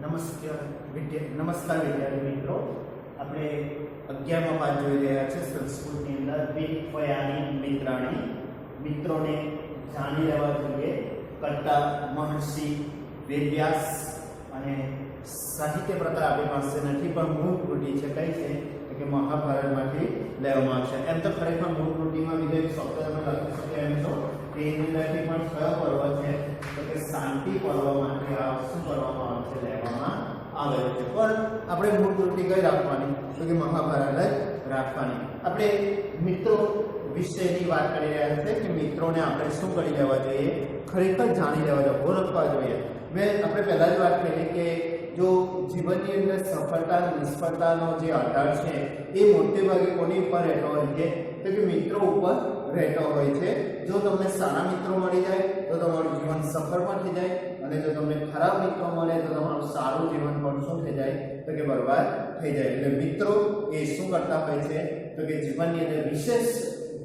નમસ્કાર વિદ્યા, નમસ્કાર વિદ્યાર્થી મિત્રો. આપણે અગિયારમાં પાઠ જોઈ રહ્યા છે સંસ્કૃતની અંદર વિપયાની મિત્રાણી. મિત્રોને જાણી લેવા જોઈએ. કરતા મહર્ષિ વેદ્યાસ અને સાહિત્ય પ્રકાર આપણી પાસે નથી, પણ મૂળ કૃતિ છે કઈ છે? કે મહાભારતમાંથી લેવામાં આવશે. એમ તો ખરેખર મૂળ કૃતિમાં બીજો એક શબ્દ તમે લખી શકો એમ તો. એની અંદરથી પણ આપણે મૂળ કૃતિ કઈ રાખવાની? તો કે મહાભારત જ રાખવાની. આપણે મિત્રો વિશેની વાત કરી રહ્યા છે કે મિત્રોને આપણે શું કરી લેવા જોઈએ? ખરેખર જાણી લેવા જોઈએ ઓળખવા જોઈએ. મેં આપણે પહેલાં જ વાત કરી કે જો જીવનની અંદર સફળતા, નિષ્ફળતાનો જે આધાર છે, એ મોટે ભાગે કોની ઉપર રહેતો હોય છે? તો કે મિત્રો ઉપર રહેતો હોય છે. જો તમને સારા મિત્રો મળી જાય, તો તમારું જીવન સફળ પણ થઈ જાય. અને જો તમને ખરાબ મિત્રો મળે તો તમારું સારું જીવન પણ શું થઈ જાય? તો કે બરબાદ થઈ જાય. એટલે મિત્રો, એ શું કરતા હોય છે? તો કે જીવનની અંદર વિશેષ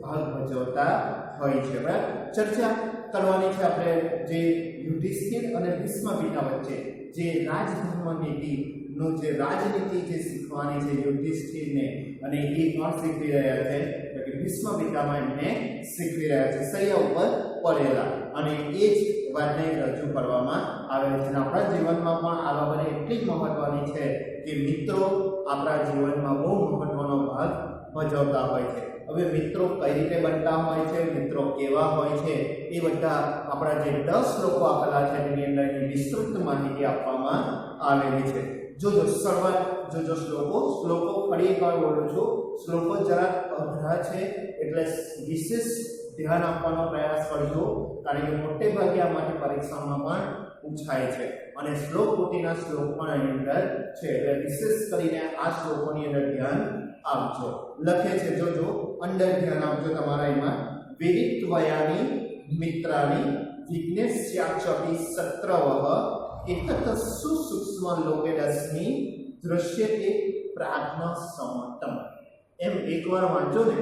ભાગ ભજવતા હોય છે. બરાબર? ચર્ચા કરવાની છે આપણે જે યુધિષ્ઠિર અને ભીષ્મ પિતા વચ્ચે. જે રાજધર્મ નીતિનું જે રાજનીતિ જે શીખવાની છે યુધિષ્ઠિરને. અને એ કોણ શીખવી રહ્યા છે? ભીષ્મ પિતામાં એમને શીખવી રહ્યા છે. સૈયા ઉપર પડેલા. અને એ જ વાતને રજૂ કરવામાં આવે છે. આપણા જીવનમાં પણ આ બાબત એટલી જ મહત્વની છે કે મિત્રો આપણા જીવનમાં બહુ મહત્વનો ભાગ ભજવતા હોય છે. હવે મિત્રો કઈ રીતે બનતા હોય છે? મિત્રો કેવા હોય છે? એ બધા આપણા જે દસ લોકો આપેલા છે, તેની અંદર એની વિસ્તૃત માહિતી આપવામાં આવેલી છે. જોજો શરૂઆત જોજો શ્લોકો શ્લોકો ફરી એકવાર બોલું છું. શ્લોકો જરાક અઘરા છે, એટલે વિશેષ ધ્યાન આપવાનો પ્રયાસ કરજો, કારણ કે મોટે ભાગે આ માટે પરીક્ષામાં પણ પૂછાય છે. અને શ્લોક પોતીના શ્લોક પણ એની અંદર છે, એટલે વિશેષ કરીને આ શ્લોકોની અંદર ધ્યાન આપજો. લખે છે જોજો અંદર ધ્યાન આપજો તમારા એમાં. વિરિત્વયાની મિત્રાની વિઘ્નેશ્યાચપી સત્રવઃ એતત સુસૂક્ષ્મ લોકેદસ્મિ દૃશ્યતે પ્રાજ્ઞ સમતમ એમ એકવાર વાંચો ને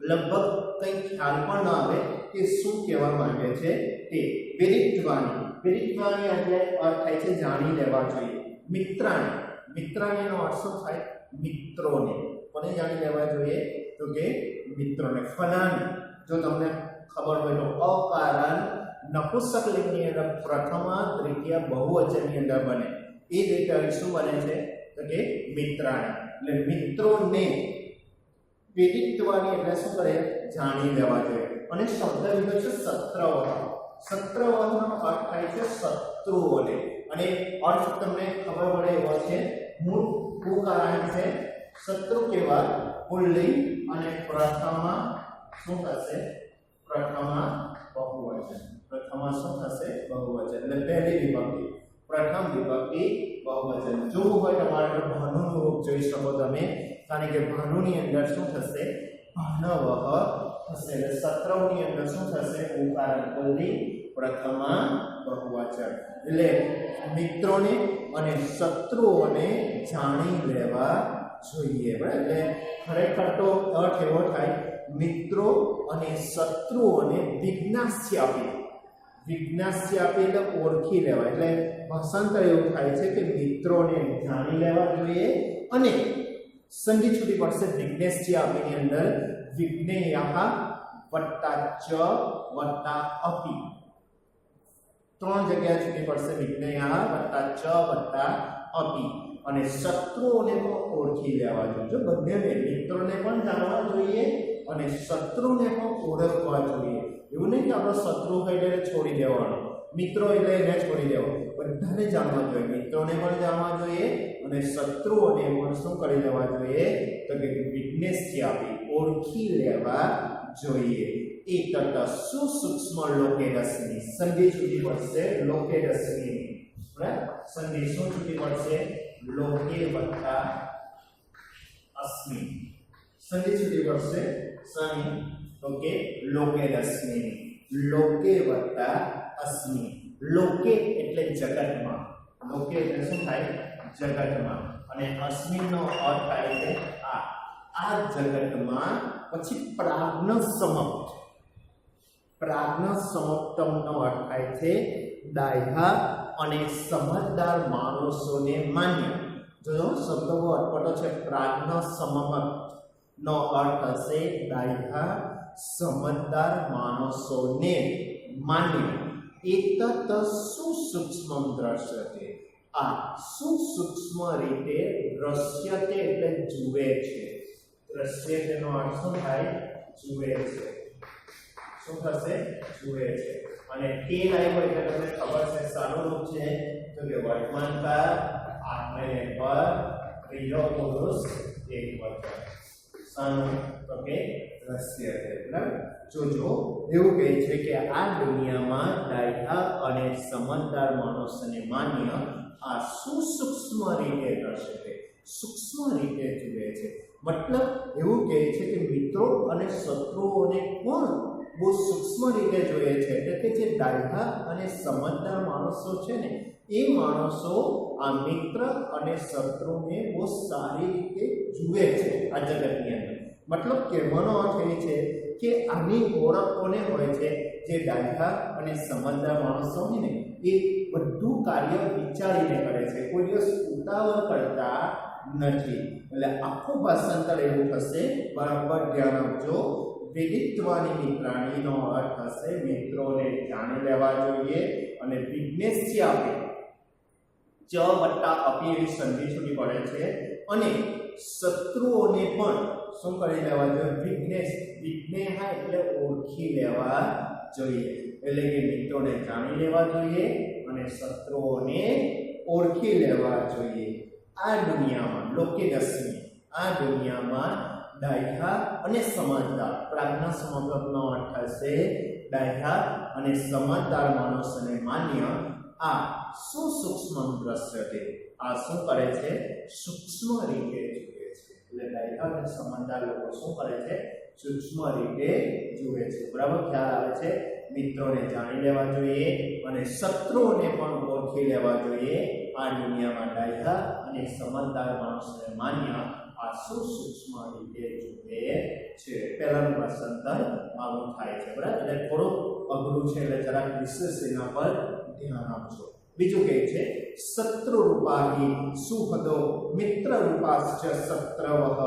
લગભગ કંઈ ખ્યાલ પણ ન આવે કે શું કહેવા માંગે છે તે વિરિત્વાની વિરિત્વાની એટલે અર્થ થાય છે જાણી લેવા જોઈએ મિત્રાણી મિત્રાણીનો અર્થ શું થાય મિત્રોને કોને જાણી લેવા જોઈએ તો કે મિત્રોને ફલાણી જો તમને ખબર હોય તો અકારણ નપુસક લિંગની અંદર પ્રથમ દ્વિતીય બહુવચનની અંદર બને. એ જ રીતે અહીં શું બને છે? તો કે મિત્રાણી. એટલે મિત્રોને પીડિત્વાની એટલે શું કરે? જાણી લેવા જોઈએ. અને શબ્દ લીધો છે સત્રવહ સત્રવહનો અર્થ થાય છે શત્રુઓને. અને અર્થ તમને ખબર પડે એવો છે મૂળ ઉકારણ છે શત્રુ કેવા પુલ્લિંગ અને પ્રથમા શું થશે? પ્રથમા બહુવચન. પ્રથમા શું થશે? બહુવચન. એટલે પહેલી વિભક્તિ. પ્રથમ વિભક્તિ બહુવચન. જોવું હોય તમારે ભાનુનું રૂપ જોઈ શકો તમે. કારણ કે ભાનુની અંદર શું થશે? ભાનવહ થશે. એટલે સત્રવની અંદર શું થશે? ઉકારણ પુલ્લિંગ પ્રથમા બહુવચન. એટલે મિત્રોને અને શત્રુઓને જાણી લેવા જોઈએ. બરાબર? એટલે ખરેખર તો અર્થ એવો થાય, મિત્રો અને શત્રુઓને વિજ્ઞાસ્ય આપી. આપી એટલે ઓળખી લેવા એટલે ભાષાંતર એવું થાય છે કે મિત્રોને જાણી લેવા જોઈએ અને સંધિ છૂટી પડશે વિજ્ઞેશ્ય આપીની અંદર. વિજ્ઞેયઃ વત્તા ચ વત્તા અપી. ત્રણ જગ્યા છૂટી પડશે વિજ્ઞેયઃ વત્તા ચ વત્તા અપી. અને શત્રુઓને પણ ઓળખી લેવા જોઈએ. બંનેને મિત્રોને પણ જાણવા જોઈએ અને શત્રુને પણ ઓળખવા જોઈએ. એવું નહીં કે આપણો શત્રુ હોય એટલે છોડી દેવાનો. મિત્રો એટલે એને છોડી દેવો. બધાને જાણવા જોઈએ. મિત્રોને પણ જાણવા જોઈએ અને શત્રુઓને પણ શું કરી લેવા જોઈએ? તો કે વિજ્ઞેશથી આપી, ઓળખી લેવા જોઈએ. એ કરતા સુસૂક્ષ્મ લોકે રશ્મિ સંધિ છૂટી પડશે? લોકે રશ્મિ બરાબર? સંધિ શું છૂટી પડશે? લોકે વત્તા અસ્મિ સંધિ છૂટી પડશે શનિ તો કે લોકે રશ્મિ લોકે વત્તા અસ્મિ લોકે એટલે જગતમાં લોકે એટલે શું થાય? જગતમાં. અને અસ્મિનો અર્થ થાય છે આ. આ જગતમાં પછી પ્રાજ્ઞ સમપ્ત. પ્રાજ્ઞ સમપ્તમનો અર્થ થાય છે ડાયહા અને સમજદાર માણસોને માન્ય. જો શબ્દો અટપટો છે પ્રાજ્ઞ સમમત નો અર્થ હશે ડાયહા સમજદાર માણસોને માન્ય. એતત સુસૂક્ષ્મ દ્રશ્યતે આ સુસૂક્ષ્મ રીતે દ્રશ્યતે એટલે જુએ છે. દ્રશ્યતેનો અર્થ શું થાય? જુએ છે. શું થશે? જુએ છે. અને તે લાઈવ એટલે તમને ખબર છે સારું રૂપ છે. તો કે વર્તમાન કાળ આત્મનિર્ભર પ્રિય પુરુષ, એક વચન શાનું તો કે દ્રશ્ય છે. બરાબર? જોજો એવું કહે છે કે આ દુનિયામાં ડાયહા અને સમજદાર માણસને માન્ય આ સુસૂક્ષ્મ રીતે દ્રશ્ય છે. સૂક્ષ્મ રીતે જુએ છે. મતલબ એવું કહે છે કે મિત્રો અને શત્રુઓને કોણ બહુ સૂક્ષ્મ રીતે જોઈએ છે? એટલે કે જે ડાયહા અને સમજદાર માણસો છે ને, એ માણસો આ મિત્ર અને શત્રુને બહુ સારી રીતે જુએ છે આ જગતની અંદર. મતલબ કહેવાનો અર્થ એ છે કે આની ઓળખ કોને હોય છે? જે ડાયહા અને સમજદાર માણસો હોય ને એ બધું કાર્ય વિચારીને કરે છે. કોઈ દિવસ ઉતાવળ કરતા નથી. એટલે આખું ભાષાંતર એવું થશે, બરાબર ધ્યાન આપજો. વિદિત્વાની મિત્રાણીનો અર્થ થશે મિત્રોને જાણી લેવા જોઈએ અને વિઘ્નેશથી આપે. ચ વત્તા અપી એવી સંધિ છૂટી પડે છે. અને શત્રુઓને પણ શું કરી લેવા જોઈએ? વિઘ્નેશ વિઘ્નેહા એટલે ઓળખી લેવા જોઈએ. એટલે કે મિત્રોને જાણી લેવા જોઈએ અને શત્રુઓને ઓળખી લેવા જોઈએ. આ દુનિયામાં લોકેદસ્મી આ દુનિયામાં ડાયહા અને સમજદાર પ્રાજ્ઞા સમગ્રનો અર્થ થશે. ડાયહા અને સમજદાર માણસને માન્ય આ સુસૂક્ષ્મ દ્રશ્ય છે આ શું કરે છે, સૂક્ષ્મ રીતે જુએ છે. એટલે ડાયહા અને સમજદાર લોકો શું કરે છે? સૂક્ષ્મ રીતે જુએ છે. બરાબર? ખ્યાલ આવે છે? મિત્રોને જાણી લેવા જોઈએ અને શત્રુઓને પણ ઓળખી લેવા જોઈએ આ દુનિયામાં ડાયહા અને સમજદાર માણસોને માન્ય આ સુસૂક્ષ્મ રીતે જુએ છે. પહેલાનું ભાષાંતર આવું થાય છે. બરાબર? એટલે થોડુંક અઘરું છે એટલે જરાક વિશેષ એના પર ધ્યાન આપજો બીજું કહે છે શત્રુ રૂપાહી સુહદો મિત્ર રૂપાશ્ચ શત્રવઃ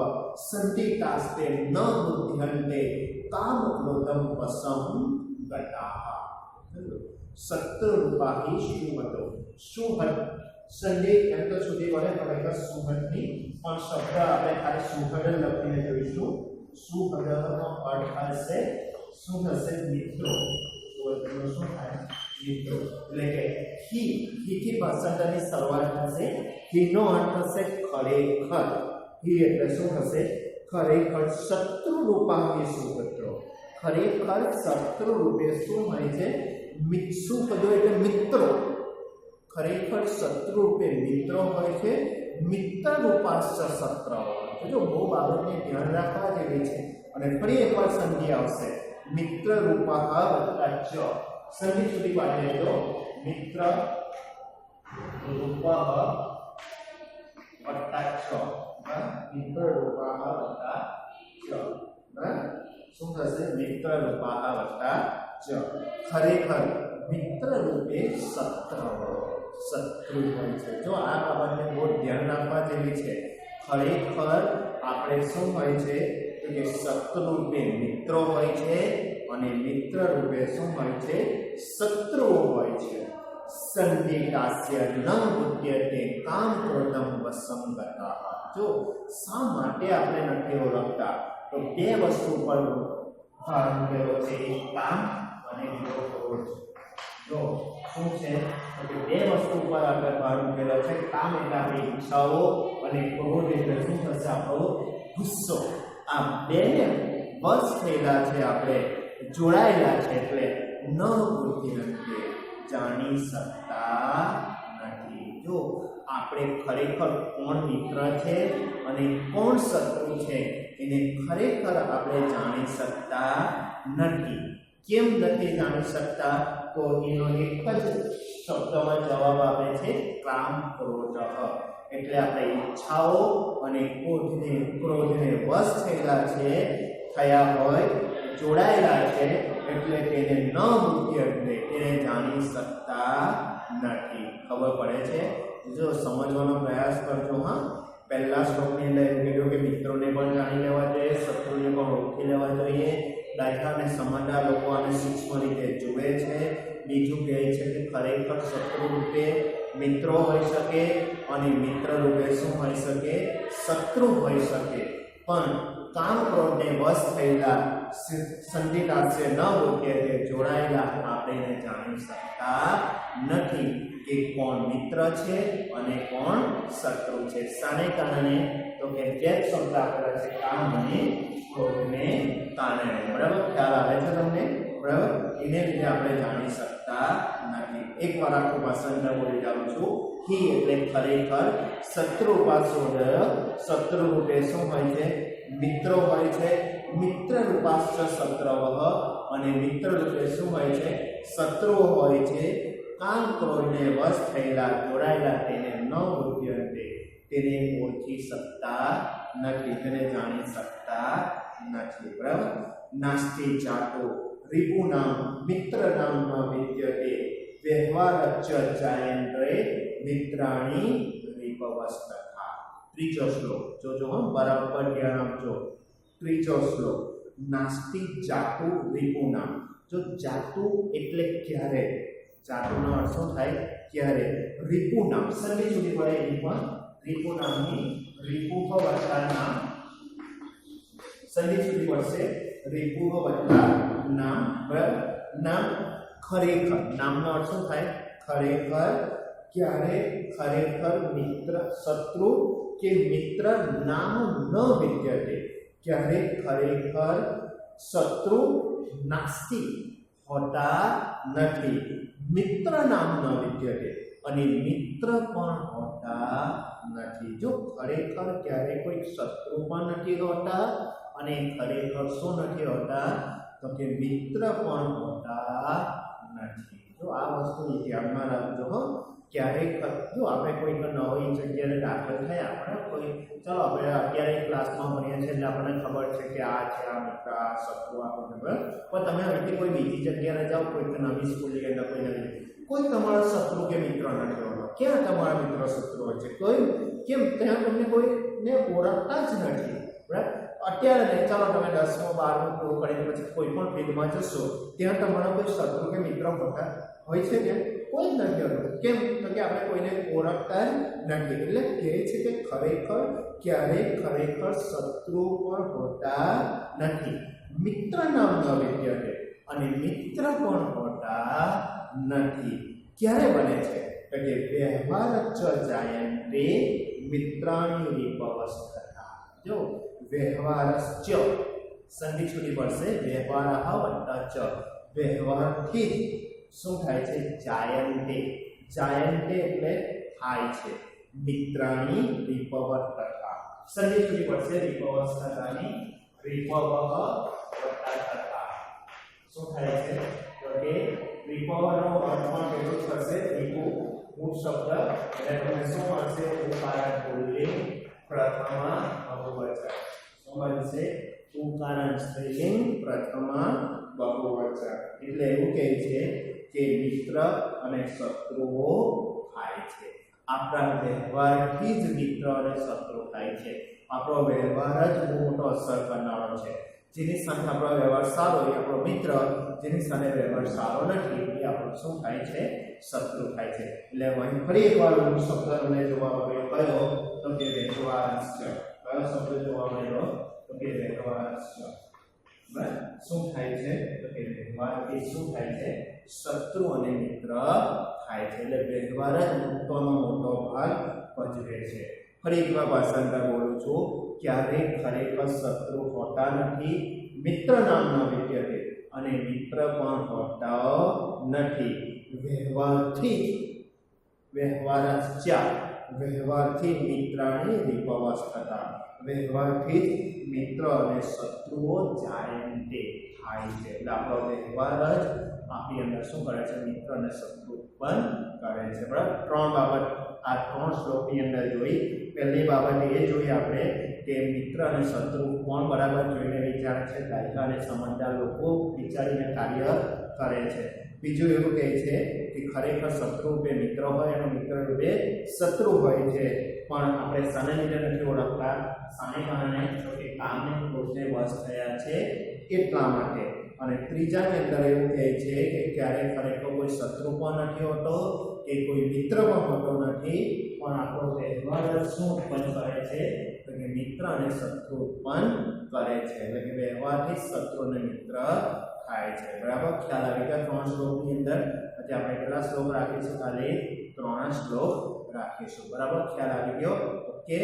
સંતિતાસ્તે ન બુદ્ધ્યંતે કામ ક્રોધમ વસમ ગતાઃ શત્રુ રૂપાહી સુહદો. સુહદ. સંધિ એમ તો છૂટી પડે પણ એક સુહદની પણ શબ્દ આપણે ખાલી સુહદ જ લખીને જોઈશું. સુહદનો અર્થ થશે શું થશે, મિત્રો? સુહદનો શું થાય? મિત્રો એટલે કે હી થી ભાષાંતરની શરૂઆત થશે. હીનો અર્થ થશે ખરેખર. હી એટલે શું થશે? ખરેખર શત્રુ રૂપાની મિત્રો ખરેખર શત્રુ રૂપે શું હોય છે? મિત્સુ પદો એટલે મિત્રો. ખરેખર શત્રુ રૂપે મિત્રો હોય છે. મિત્ર રૂપાશ્ચ શત્ર તો જો બહુ બાબતને ધ્યાન રાખવા જેવી છે. અને ફરી એકવાર સંધિ આવશે. મિત્ર રૂપા સુધી પાડી લેજો મિત્ર રૂપા વત્તા છ મિત્ર રૂપા વત્તા છ શું થશે મિત્ર રૂપા વત્તા ચ ખરેખર મિત્ર રૂપે શત્રુ શત્રુ હોય છે જો આ બાબતને બહુ ધ્યાન રાખવા જેવી છે, ખરેખર આપણે શું હોય છે? તો કે શત્રુ રૂપે મિત્રો હોય છે અને મિત્ર રૂપે શું હોય છે શત્રુઓ હોય છે. સંદેકાસ્ય ન ઉદ્યતે કામ ક્રોધમ વસંગતા જો શા માટે આપણે નથી ઓળખતા? તો બે વસ્તુ પર ભાર મૂકેલો છે, એક કામ અને ક્રોધ. જો શું છે? કે બે વસ્તુ પર આપણે ભાર મૂકેલો છે, કામ એટલે આપણી ઈચ્છાઓ અને ક્રોધ એટલે શું થશે? આપણો ગુસ્સો. આ બેને વશ થયેલા છે આપણે જોડાયેલા છે એટલે ન બુદ્ધિ જાણી શકતા નથી. જો આપણે ખરેખર કોણ મિત્ર છે અને કોણ શત્રુ છે એને ખરેખર આપણે જાણી શકતા નથી. કેમ નથી જાણી શકતા? તો એનો એક જ શબ્દમાં જવાબ આપે છે કામ ક્રોધ. એટલે આપણે ઈચ્છાઓ અને ક્રોધને ક્રોધને વશ થયેલા છે, થયા હોય જોડાયેલા છે એટલે તેને ન મૂકી એટલે એને જાણી શકતા નથી. ખબર પડે છે? જો સમજવાનો પ્રયાસ કરજો, હા? પહેલા શ્લોકની અંદર એમ કીધું કે મિત્રોને પણ જાણી લેવા જોઈએ, શત્રુને પણ ઓળખી લેવા જોઈએ. દાયકાને સમજદાર લોકો આને સૂક્ષ્મ રીતે જુએ છે. બીજું કહે છે કે ખરેખર શત્રુ રૂપે મિત્રો હોઈ શકે અને મિત્ર રૂપે શું હોઈ શકે? શત્રુ હોઈ શકે. પણ કામ ક્રોધને વશ થયેલા સંધિતાસ્ય ન હોય તે જોડાયેલા આપણે જાણી શકતા નથી કે કોણ મિત્ર છે અને કોણ શત્રુ છે. શાને કારણે તો કે જે શબ્દ આપેલા છે કામ અને ક્રોધને કારણે બરાબર? ખ્યાલ આવે છે તમને? બરાબર? એને લીધે આપણે જાણી શકતા નથી. એકવાર આખું ભાષણ બોલી જાઉં છું. હી એટલે ખરેખર શત્રુ ઉપાસોદ શત્રુ રૂપે શું હોય છે? મિત્રો હોય છે. મિત્ર રૂપાશ્ચ શત્રવઃ અને મિત્ર રૂપે શું હોય છે? શત્રુઓ હોય છે. કામ ક્રોધને વશ થયેલા જોડાયેલા તેને ન બુદ્ધિઅંતે તેને ઓળખી શકતા નથી. તેને જાણી શકતા નથી. બરાબર? નાસ્તિ જાતો રિપુ નામ, મિત્ર નામમાં વિદ્યતે વ્યવહારચ્ચ જાયન્ત્રે મિત્રાણી રીપવસ્તથા ત્રીજો શ્લોક જોજો હો બરાબર ધ્યાન આપજો ત્રીજો શ્લોક નાસ્તિ જાતુ રિપુ નામ જો જાતુ એટલે ક્યારે જાતુનો અર્થ શું થાય ક્યારે રિપુ નામ સંધિ સુધી પડે એની પણ રિપુ નામની રિપુ વત્તા નામ સંધિ સુધી પડશે રિપુ વત્તા નામ બરાબર નામ ખરેખર. નામનો અર્થ શું થાય? ખરેખર ક્યારે? ખરેખર મિત્ર, શત્રુ કે મિત્ર નામ ન વિદ્યતે ક્યારે? ખરેખર શત્રુ નાસ્તિ હોતા નથી. મિત્ર નામ ન વિદ્યતે અને મિત્ર પણ હોતા નથી. જો ખરેખર ક્યારે કોઈ શત્રુ પણ નથી હોતા અને ખરેખર શું નથી હોતા? તો કે મિત્ર પણ હોતા નથી જો આ વસ્તુ ધ્યાનમાં રાખજો હો. ક્યારેક જો આપણે કોઈ નવી જગ્યાએ દાખલ થયા આપણે કોઈ, ચલો આપણે અત્યારે ક્લાસમાં ભણીએ છીએ એટલે આપણને ખબર છે કે આ છે, આ મિત્ર, આ શત્રુ આપણને બરાબર? પણ તમે અહીંથી કોઈ બીજી જગ્યાએ જાઓ કોઈ નવી સ્કૂલની અંદર, કોઈ નવી કોઈ તમારા શત્રુ કે મિત્ર નથી હોતો ક્યાં તમારા મિત્ર શત્રુ હોય છે? કોઈ? કેમ? ત્યાં તમને કોઈને ઓળખતા જ નથી. બરાબર? અત્યારે નહીં, ચાલો તમે દસમો, બારમો પૂરું કરીને પછી કોઈ પણ ફિલ્ડમાં જશો, ત્યાં તમારા કોઈ શત્રુ કે મિત્ર હોતા હોય છે કે કોઈ નથી હોતું. કેમ? તો કે આપણે કોઈને ઓળખતા નથી. એટલે કહે છે કે ખરેખર, ક્યારેય ખરેખર શત્રુ પણ હોતા નથી. મિત્ર નામ ન વિદ્યતે અને મિત્ર પણ હોતા નથી. ક્યારે બને છે? તો કે વ્યવહાર ચ રે મિત્રાણી રીપવસ્તતા જો વ્યવહારશ્ચ સંધિ છૂટી પડશે વ્યવહાર વત્તા ચ વ્યવહારથી જ શું થાય છે? જાયંતે જાયંતે એટલે થાય છે। મિત્રાણી રીપવત્તતા સંધિ છૂટી પડશે રીપવસ્તતાની રીપવ વત્તા શું થાય છે? તો કે રીપવનો અર્થ પણ કેટલું થશે રીપુ મૂળ શબ્દ એટલે તમને શું મળશે ઉકારણ પુલ્લિંગ પ્રથમા બહુવચન શું બનશે ઉકારાંત સ્ત્રીલિંગ પ્રથમા બહુવચન. એટલે એવું કહે છે કે મિત્ર અને શત્રુઓ થાય છે. આપણા વ્યવહારથી જ મિત્ર અને શત્રુ થાય છે. આપણો વ્યવહાર જ બહુ મોટો અસર કરનારો છે. જેની સાથે આપણો વ્યવહાર સારો એ આપણો મિત્ર, જેની સાથે વ્યવહાર સારો નથી એ આપણો શું થાય છે? શત્રુ થાય છે. એટલે ફરી એકવાર હું શબ્દ જોવા મળ્યો કયો તો કે વ્યવહારસ્ય કયો શબ્દ જોવા મળ્યો તો કે વ્યવહાર બરાબર? શું થાય છે? તો કે વ્યવહાર એ શું થાય છે? શત્રુ અને મિત્ર થાય છે. એટલે વ્યવહાર જ મોટોનો મોટો ભાગ ભજવે છે. ફરી એકવાર ભાષાંતર બોલું છું. ક્યારેય ખરેખર શત્રુ હોતા નથી. મિત્ર નામનો વિદ્યાર્થી અને મિત્ર પણ હોતા નથી. વ્યવહારથી વ્યવહારસ્યા. વ્યવહારથી મિત્રાણી વિપવસ્તતા વ્યવહારથી જ મિત્ર અને શત્રુઓ જાયંતે થાય છે. એટલે આપણો વ્યવહાર જ આપણી અંદર શું કરે છે? મિત્ર અને શત્રુ ઉત્પન્ન કરે છે. બરાબર? ત્રણ બાબત. આ ત્રણ શ્લોકની અંદર જોઈ. પહેલી બાબત એ જોઈ આપણે કે મિત્ર અને શત્રુ કોણ બરાબર જોઈને વિચારે છે? દાયકા અને સમજદાર લોકો વિચારીને કાર્ય કરે છે. બીજું એવું કહે છે કે ખરેખર શત્રુ રૂપે મિત્ર હોય અને મિત્ર રૂપે શત્રુ હોય છે. પણ આપણે શાને લીધે નથી ઓળખતા. સાને કારણે તો કે કામને ક્રોધને વશ થયા છે એટલા માટે. અને ત્રીજાની અંદર એવું કહે છે કે ક્યારેય ખરેખર કોઈ શત્રુ પણ નથી હોતો, કે કોઈ મિત્ર પણ હોતો નથી. પણ આપણો વ્યવહાર શું ઉત્પન્ન કરે છે? તો કે મિત્ર અને શત્રુ ઉત્પન્ન કરે છે. એટલે કે વ્યવહારથી શત્રુ અને મિત્ર થાય છે. બરાબર? ખ્યાલ આવી ગયા ત્રણ શ્લોકની અંદર. આજે આપણે કેટલા શ્લોક રાખીશું? ખાલી ત્રણ શ્લોક રાખીશું. બરાબર? ખ્યાલ આવી ગયો? ઓકે.